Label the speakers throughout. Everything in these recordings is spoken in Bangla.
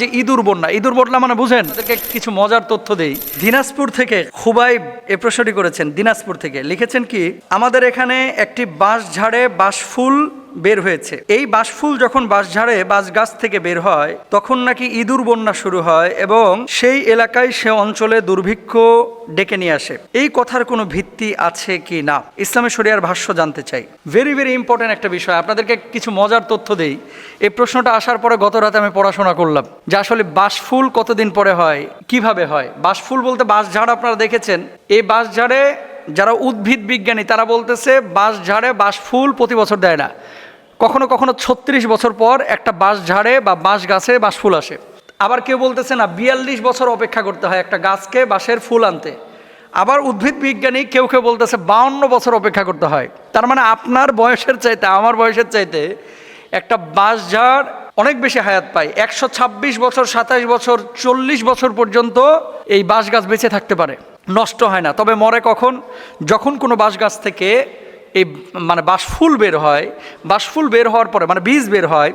Speaker 1: যে ইঁদুর বন্যা ইঁদুর বন্যা মানে বুঝেন? তাদেরকে কিছু মজার তথ্য দেই। দিনাজপুর থেকে খুবাই এ প্রশ্নটি করেছেন, দিনাজপুর থেকে। লিখেছেন কি, আমাদের এখানে একটি বাঁশ ঝাড়ে বাঁশফুল বের হয়েছে। এই বাঁশফুল যখন বাঁশঝাড়ে বাঁশ গাছ থেকে বের হয়, তখন নাকি ইঁদুর বন্যা শুরু হয় এবং সেই এলাকায় সে অঞ্চলে দুর্ভিক্ষ ডেকে নিয়ে আসে। এই কথার কোনো ভিত্তি আছে কি না? ইসলামী শরিয়ার ভাষ্য জানতে চাই। ভেরি ভেরি ইম্পর্ট্যান্ট একটা বিষয়। আপনাদেরকে কিছু মজার তথ্য দেই। এই প্রশ্নটা আসার পরে গত রাতে আমি পড়াশোনা করলাম যে আসলে বাঁশফুল কতদিন পরে হয়, কীভাবে হয়? বাঁশফুল বলতে বাঁশঝাড় আপনারা দেখেছেন। এই বাঁশঝাড়ে যারা উদ্ভিদ বিজ্ঞানী, তারা বলতেছে বাঁশ ঝাড়ে বাঁশ ফুল প্রতি বছর দেয় না। কখনো কখনো ছত্রিশ বছর পর একটা বাঁশ ঝাড়ে বা বাঁশ গাছে বাঁশ ফুল আসে। আবার কেউ বলতেছে না, বিয়াল্লিশ বছর অপেক্ষা করতে হয় একটা গাছকে বাঁশের ফুল আনতে। আবার উদ্ভিদ বিজ্ঞানী কেউ কেউ বলতেছে বাউন্ন বছর অপেক্ষা করতে হয়। তার মানে আপনার বয়সের চাইতে, আমার বয়সের চাইতে একটা বাঁশ ঝাড় অনেক বেশি হায়াত পায়। একশো ছাব্বিশ বছর, সাতাশ বছর, চল্লিশ বছর পর্যন্ত এই বাঁশ গাছ বেঁচে থাকতে পারে। নষ্ট হয় না। তবে মরে কখন? যখন কোনো বাঁশ গাছ থেকে এই মানে বাঁশফুল বের হয় বাঁশফুল বের হওয়ার পরে মানে বীজ বের হয়,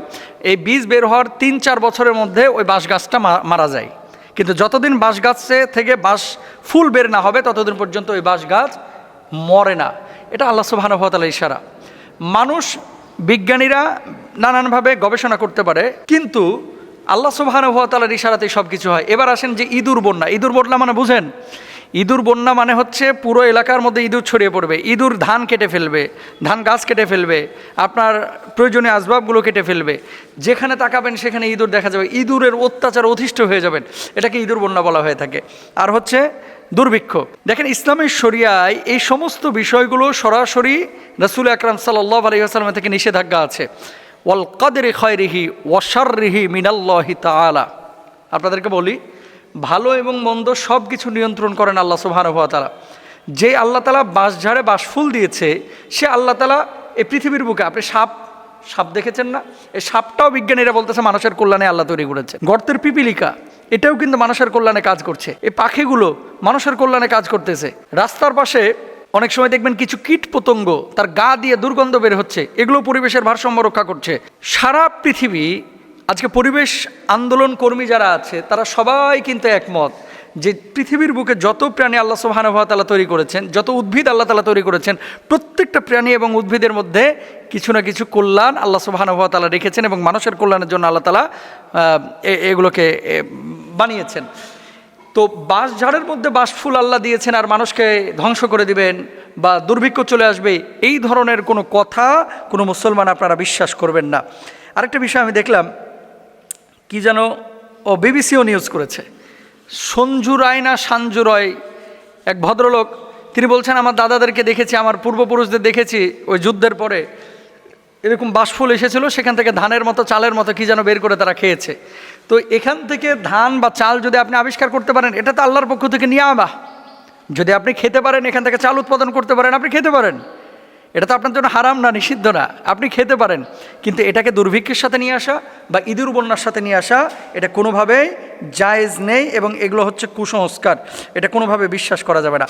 Speaker 1: এই বীজ বের হওয়ার তিন চার বছরের মধ্যে ওই বাঁশ গাছটা মারা যায়। কিন্তু যতদিন বাঁশ গাছে থেকে বাঁশ ফুল বের না হবে, ততদিন পর্যন্ত ওই বাঁশ গাছ মরে না। এটা আল্লাহ সুবাহানুভতালা ইশারা। মানুষ, বিজ্ঞানীরা নানানভাবে গবেষণা করতে পারে, কিন্তু আল্লাহ সুবাহানুভতালার ইশারাতেই সব কিছু হয়। এবার আসেন যে ইঁদুর বন্যা। ইঁদুর বন্যা মানে বুঝেন ইঁদুর বন্যা মানে হচ্ছে পুরো এলাকার মধ্যে ইঁদুর ছড়িয়ে পড়বে। ইঁদুর ধান কেটে ফেলবে, ধান গাছ কেটে ফেলবে, আপনার প্রয়োজনীয় আসবাবগুলো কেটে ফেলবে। যেখানে তাকাবেন সেখানে ইঁদুর দেখা যাবে। ইঁদুরের অত্যাচার অধিষ্ঠ হয়ে যাবেন। এটাকে ইঁদুর বন্যা বলা হয়ে থাকে। আর হচ্ছে দুর্ভিক্ষ। দেখেন, ইসলামের শরিয়ায় এই সমস্ত বিষয়গুলো সরাসরি রসুল আকরাম সাল্লাহ আলহিহাস্লাম থেকে নিষেধাজ্ঞা আছে। ওয়াল কদরে খয়রিহি ওয়াশারিহি মিনাল্লাহি তাআলা। আপনাদেরকে বলি ভালো এবং মন্দ সব কিছু নিয়ন্ত্রণ করেন আল্লাহ সুবহানাহু তালা যে আল্লাহ তালা বাঁশঝাড়ে বাঁশফুল দিয়েছে, সে আল্লাহ তালা এই পৃথিবীর বুকে, আপনি সাপ সাপ দেখেছেন না? এই সাপটাও বিজ্ঞানীরা বলতেছে মানুষের কল্যাণে আল্লাহ তৈরি করেছে। গর্তের পিপিলিকা, এটাও কিন্তু মানুষের কল্যাণে কাজ করছে। এই পাখিগুলো মানুষের কল্যাণে কাজ করতেছে। রাস্তার পাশে অনেক সময় দেখবেন কিছু কীট পতঙ্গ, তার গা দিয়ে দুর্গন্ধ বের হচ্ছে, এগুলো পরিবেশের ভারসাম্য রক্ষা করছে। সারা পৃথিবী আজকে পরিবেশ আন্দোলন কর্মী যারা আছে, তারা সবাই কিন্তু একমত যে পৃথিবীর বুকে যত প্রাণী আল্লাহ সুবাহানুভাতালা তৈরি করেছেন, যত উদ্ভিদ আল্লাহ তালা তৈরি করেছেন, প্রত্যেকটা প্রাণী এবং উদ্ভিদের মধ্যে কিছু না কিছু কল্যাণ আল্লাহ সুবাহানুভাতালা রেখেছেন এবং মানুষের কল্যাণের জন্য আল্লাহ তালা এগুলোকে বানিয়েছেন। তো বাঁশ ঝাড়ের মধ্যে বাঁশফুল আল্লাহ দিয়েছেন আর মানুষকে ধ্বংস করে দিবেন বা দুর্ভিক্ষ চলে আসবে, এই ধরনের কোনো কথা কোনো মুসলমান আপনারা বিশ্বাস করবেন না। আরেকটা বিষয় আমি দেখলাম কি যেন ও বিবিসিও নিউজ করেছে। সঞ্জু রায় না সাঞ্জু রয়, এক ভদ্রলোক, তিনি বলছেন, আমার দাদাদেরকে দেখেছি, আমার পূর্বপুরুষদের দেখেছি ওই যুদ্ধের পরে। এরকম বাঁশফুল এসেছিল, সেখান থেকে ধানের মতো, চালের মতো, কি যেন বের করে তারা খেয়েছে। তো এখান থেকে ধান বা চাল যদি আপনি আবিষ্কার করতে পারেন, এটা তো আল্লাহর পক্ষ থেকে নিয়ে আবা যদি আপনি খেতে পারেন, এখান থেকে চাল উৎপাদন করতে পারেন, আপনি খেতে পারেন। এটা তো আপনার জন্য হারাম না, নিষিদ্ধ না। আপনি খেতে পারেন, কিন্তু এটাকে দুর্ভিক্ষের সাথে নিয়ে আসা বা ইঁদুর বন্যার সাথে নিয়ে আসা, এটা কোনোভাবেই জায়েজ নেই এবং এগুলো হচ্ছে কুসংস্কার। এটা কোনোভাবে বিশ্বাস করা যাবে না।